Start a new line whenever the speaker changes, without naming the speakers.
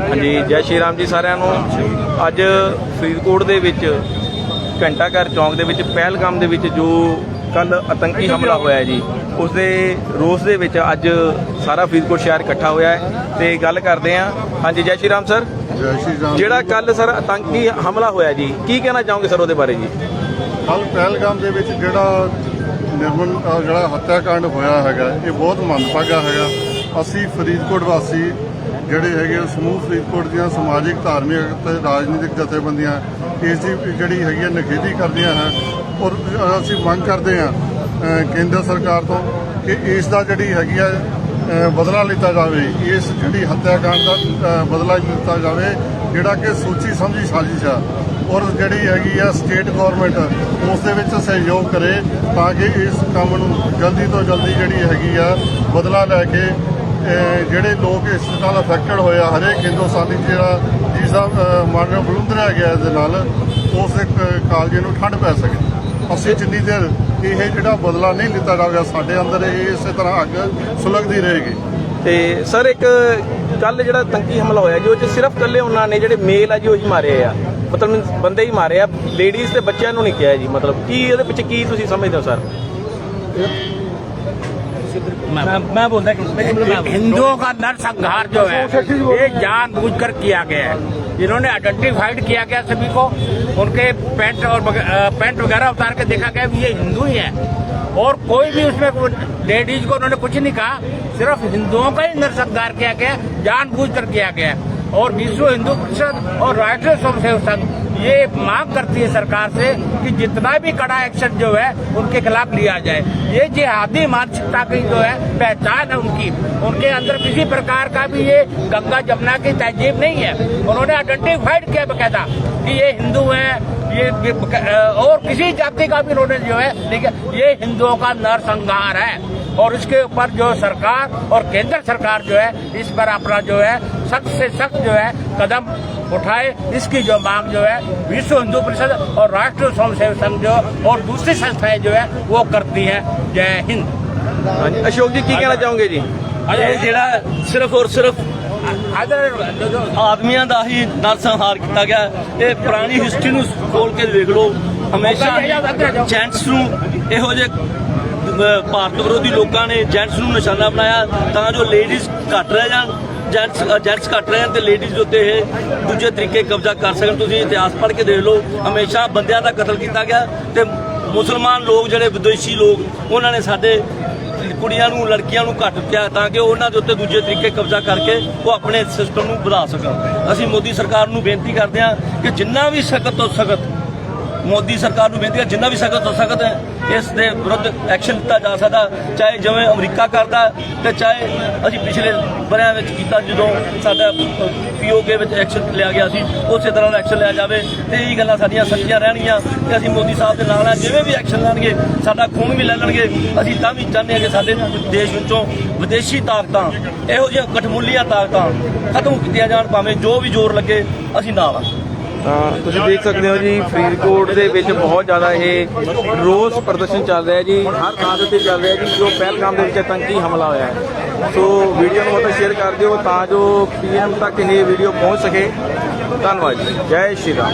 ਹਾਂਜੀ ਜੈ ਸ਼੍ਰੀ ਰਾਮ ਜੀ ਸਾਰਿਆਂ ਨੂੰ। ਅੱਜ ਫਰੀਦਕੋਟ ਦੇ ਵਿੱਚ ਘੰਟਾ ਘਰ ਚੌਂਕ ਦੇ ਵਿੱਚ ਪਹਿਲਗਾਮ ਦੇ ਵਿੱਚ ਜੋ ਕੱਲ ਆਤੰਕੀ ਹਮਲਾ ਹੋਇਆ ਜੀ ਉਸ ਦੇ ਰੋਸ ਦੇ ਵਿੱਚ ਅੱਜ ਸਾਰਾ ਫਰੀਦਕੋਟ ਸ਼ਹਿਰ ਇਕੱਠਾ ਹੋਇਆ ਹੈ। ਤੇ ਗੱਲ ਕਰਦੇ ਹਾਂ। ਹਾਂਜੀ ਜੈ ਸ਼੍ਰੀ ਰਾਮ ਸਰ।
ਜੈ ਸ਼੍ਰੀ ਰਾਮ
ਜਿਹੜਾ ਕੱਲ ਸਰ ਆਤੰਕੀ ਹਮਲਾ ਹੋਇਆ ਜੀ ਕੀ ਕਹਿਣਾ ਚਾਹੋਗੇ ਸਰ ਉਹਦੇ ਬਾਰੇ ਜੀ?
ਕੱਲ ਪਹਿਲਗਾਮ ਦੇ ਵਿੱਚ ਜਿਹੜਾ ਨਿਰਮਲ ਅਹ ਜਿਹੜਾ ਹੱਤਿਆਕਾਂਡ ਹੋਇਆ ਹੈਗਾ ਇਹ ਬਹੁਤ ਮੰਦਭਾਗਾ ਹੈਗਾ। ਅਸੀਂ ਫਰੀਦਕੋਟ ਵਾਸੀ ਜਿਹੜੇ ਹੈਗੇ ਆ, ਸਮੂਹ ਫਰੀਦਕੋਟ ਦੀਆਂ ਸਮਾਜਿਕ ਧਾਰਮਿਕ ਅਤੇ ਰਾਜਨੀਤਿਕ ਜਥੇਬੰਦੀਆਂ ਇਸ ਦੀ ਜਿਹੜੀ ਹੈਗੀ ਆ ਨਿਖੇਧੀ ਕਰਦੀਆਂ ਹਨ। ਔਰ ਅਸੀਂ ਮੰਗ ਕਰਦੇ ਹਾਂ ਕੇਂਦਰ ਸਰਕਾਰ ਤੋਂ ਕਿ ਇਸ ਦਾ ਜਿਹੜੀ ਹੈਗੀ ਆ ਬਦਲਾ ਲਿੱਤਾ ਜਾਵੇ। ਇਸ ਜਿਹੜੀ ਹੱਤਿਆਕਾਂਡ ਦਾ ਬਦਲਾ ਲਿੱਤਾ ਜਾਵੇ ਜਿਹੜਾ ਕਿ ਸੂਚੀ ਸਮਝੀ ਸਾਜ਼ਿਸ਼ ਆ। ਔਰ ਜਿਹੜੀ ਹੈਗੀ ਆ ਸਟੇਟ ਗਵਰਨਮੈਂਟ ਉਸ ਦੇ ਵਿੱਚ ਸਹਿਯੋਗ ਕਰੇ ਤਾਂ ਕਿ ਇਸ ਕੰਮ ਨੂੰ ਜਲਦੀ ਤੋਂ ਜਲਦੀ ਜਿਹੜੀ ਹੈਗੀ ਆ ਬਦਲਾ ਲੈ ਕੇ ਜਿਹੜੇ ਲੋਕ ਇਸ ਨਾਲ ਅਫੈਕਟਡ ਹੋਇਆ ਹਰੇਕ ਹਿੰਦੁਸਤਾਨੀ ਜਿਹੜਾ ਜਿਸ ਦਾ ਅਹ, ਮਨ ਬਲੁੰਦਰਿਆ ਗਿਆ ਇਸ ਦੇ ਨਾਲ ਉਸ ਕਾਲਜੇ ਨੂੰ ਠੰਡ ਪੈ ਸਕੇ। ਅਸੀਂ ਜਿੰਨੀ ਦੇਰ ਇਹ ਜਿਹੜਾ ਬਦਲਾ ਨਹੀਂ ਲਿੱਤਾ ਜਾਵੇਗਾ ਸਾਡੇ ਅੰਦਰ ਇਹ ਇਸੇ ਤਰ੍ਹਾਂ ਅੱਗ ਸੁਲਗਦੀ ਰਹੇਗੀ।
ਤੇ ਸਰ ਇੱਕ ਕੱਲ ਜਿਹੜਾ ਆਤੰਕੀ ਹਮਲਾ ਹੋਇਆ ਜੀ ਉਹ ਚ ਸਿਰਫ ਕੱਲੇ ਉਹਨਾਂ ਨੇ ਜਿਹੜੇ ਮੇਲ ਆ ਜੀ ਉਹੀ ਮਾਰੇ ਆ। ਮਤਲਬ ਬੰਦੇ ਹੀ ਮਾਰੇ ਆ ਲੇਡੀਜ਼ ਤੇ ਬੱਚਿਆਂ ਨੂੰ ਨਹੀਂ ਕਿਹਾ ਜੀ ਮਤਲਬ ਕੀ ਇਹਦੇ ਪਿੱਛੇ ਕੀ ਤੁਸੀਂ ਸਮਝਦੇ ਹੋ ਸਰ?
मैं मैं बोलता हूँ, हिंदुओं का नरसंहार जो है ये जानबूझकर किया गया है। इन्होंने आइडेंटिफाइड किया गया सभी को। उनके पैंट और पैंट वगैरह उतार के देखा गया ये हिंदू ही है। और कोई भी उसमें लेडीज़ को उन्होंने कुछ नहीं कहा सिर्फ़ हिंदुओं का ही नरसंहार किया गया जानबूझकर किया गया। और विश्व हिंदू परिषद और राष्ट्रीय स्वयंसेवक संघ ये मांग करती है सरकार से कि जितना भी कड़ा एक्शन जो है, उनके खिलाफ लिया जाए। ये जिहादी मानसिकता की जो है, पहचान है उनकी। उनके अंदर किसी प्रकार का भी ये गंगा जमुना की तहजीब नहीं है। उन्होंने आइडेंटिफाइड किया बकायदा कि ये हिंदू है, ये और किसी जाति का भी उन्होंने जो है, लेकिन ये हिंदुओं का नरसंहार है। और इसके ऊपर जो सरकार और केंद्र सरकार जो है, इस पर अपना जो है, सख्त से सख्त जो है, कदम उठाए इसकी जो मांग जो है विश्व हिंदू परिषद और राष्ट्रीय स्वयंसेवक संघ जो और दूसरी संस्थाएं जो है वो करती हैं जय हिंद
ਹਾਂਜੀ ਅਸ਼ੋਕ ਜੀ ਕੀ ਕਹਿਣਾ ਚਾਹੋਗੇ ਜੀ
ਇਹ ਜਿਹੜਾ ਸਿਰਫ ਔਰ ਸਿਰਫ
अदर
ਆਦਮੀਆਂ ਦਾ ਹੀ ਨਰਸੰਹਾਰ ਕੀਤਾ ਗਿਆ ਇਹ ਪੁਰਾਣੀ ਹਿਸਟਰੀ ਨੂੰ ਖੋਲ ਕੇ ਦੇਖ ਲਓ ਹਮੇਸ਼ਾ ਜੈਂਟਸ ਨੂੰ ਇਹੋ ਜਿਹੇ ਅਹ, ਭਾਰਤ ਵਿਰੋਧੀ ਲੋਕਾਂ ਨੇ ਜੈਂਟਸ ਨੂੰ ਨਿਸ਼ਾਨਾ ਬਣਾਇਆ ਤਾਂ ਜੋ ਲੇਡੀਜ਼ ਘੱਟ ਰਹਿ ਜਾਣ ਜੈਂਟਸ ਜੈਂਟਸ ਘੱਟ ਰਹੇ ਹਨ ਤੇ ਲੇਡੀਜ਼ ਉੱਤੇ ਇਹ ਦੂਜੇ ਤਰੀਕੇ ਕਬਜ਼ਾ ਕਰ ਸਕਣ। ਤੁਸੀਂ ਇਤਿਹਾਸ ਪੜ੍ਹ ਕੇ ਦੇਖ ਲਓ, ਹਮੇਸ਼ਾ ਬੰਦਿਆਂ ਦਾ ਕਤਲ ਕੀਤਾ ਗਿਆ ਤੇ ਮੁਸਲਮਾਨ ਲੋਕ ਜਿਹੜੇ ਵਿਦੇਸ਼ੀ ਲੋਕ, ਉਹਨਾਂ ਨੇ ਸਾਡੇ ਕੁੜੀਆਂ ਨੂੰ, ਲੜਕੀਆਂ ਨੂੰ ਘੱਟ ਕਿਹਾ ਤਾਂ ਕਿ ਉਹਨਾਂ ਦੇ ਉੱਤੇ ਦੂਜੇ ਤਰੀਕੇ ਕਬਜ਼ਾ ਕਰਕੇ ਉਹ ਆਪਣੇ ਸਿਸਟਮ ਨੂੰ ਵਧਾ ਸਕਣ। ਅਸੀਂ ਮੋਦੀ ਸਰਕਾਰ ਨੂੰ ਬੇਨਤੀ ਕਰਦੇ ਹਾਂ ਕਿ ਜਿੰਨਾ ਵੀ ਸਖਤ ਤੋਂ ਸਖਤ ਮੋਦੀ ਸਰਕਾਰ ਨੂੰ ਬੇਨਤੀ ਹੈ, ਜਿੰਨਾ ਵੀ ਸਖਤ ਤੋਂ ਸਖਤ ਹੈ ਇਸ ਦੇ ਵਿਰੁੱਧ ਐਕਸ਼ਨ ਲਿੱਤਾ ਜਾ ਸਕਦਾ, ਚਾਹੇ ਜਿਵੇਂ ਅਮਰੀਕਾ ਕਰਦਾ ਤੇ ਚਾਹੇ ਅਸੀਂ ਪਿਛਲੇ ਬਰਿਆਂ ਵਿੱਚ ਕੀਤਾ, ਜਦੋਂ ਸਾਡਾ ਪੀਓਕੇ ਵਿੱਚ ਐਕਸ਼ਨ ਲਿਆ ਗਿਆ ਸੀ, ਉਸੇ ਤਰ੍ਹਾਂ ਦਾ ਐਕਸ਼ਨ ਲਿਆ ਜਾਵੇ ਤੇ ਇਹ ਗੱਲਾਂ ਸਾਡੀਆਂ ਸੱਚੀਆਂ ਰਹਿਣਗੀਆਂ ਕਿ ਅਸੀਂ ਮੋਦੀ ਸਾਹਿਬ ਦੇ ਨਾਲ ਆ, ਜਿਵੇਂ ਵੀ ਐਕਸ਼ਨ ਲੈਣਗੇ, ਸਾਡਾ ਖੂਨ ਵੀ ਲੈ ਲੈਣਗੇ। ਅਸੀਂ ਤਾਂ ਵੀ ਚਾਹੁੰਦੇ ਹਾਂ ਕਿ ਸਾਡੇ ਦੇਸ਼ ਵਿੱਚੋਂ ਵਿਦੇਸ਼ੀ ਤਾਕਤਾਂ, ਇਹੋ ਜਿਹੀਆਂ ਕਠਮੁੱਲੀਆਂ ਤਾਕਤਾਂ ਖਤਮ ਕੀਤੀਆਂ ਜਾਣ, ਭਾਵੇਂ ਜੋ ਵੀ ਜ਼ੋਰ ਲੱਗੇ, ਅਸੀਂ ਨਾਲ ਆ।
ਤੁਸੀਂ ਦੇਖ ਸਕਦੇ ਹੋ ਜੀ, ਫਰੀਦਕੋਟ ਦੇ ਵਿੱਚ ਬਹੁਤ ਜ਼ਿਆਦਾ ਇਹ ਰੋਸ ਪ੍ਰਦਰਸ਼ਨ ਚੱਲ ਰਿਹਾ ਜੀ, ਹਰ ਥਾਂ ਦੇ ਉੱਤੇ ਚੱਲ ਰਿਹਾ ਜੀ, ਜੋ ਪਹਿਲਗਾਮ ਦੇ ਵਿੱਚ ਆਤੰਕੀ ਹਮਲਾ ਹੋਇਆ ਹੈ। ਸੋ ਵੀਡੀਓ ਨੂੰ ਮਤਲਬ ਸ਼ੇਅਰ ਕਰ ਦਿਓ ਤਾਂ ਜੋ ਪੀਐਮ ਤੱਕ ਇਹ ਵੀਡੀਓ ਪਹੁੰਚ ਸਕੇ। ਧੰਨਵਾਦ ਜੀ, ਜੈ ਸ਼੍ਰੀ ਰਾਮ।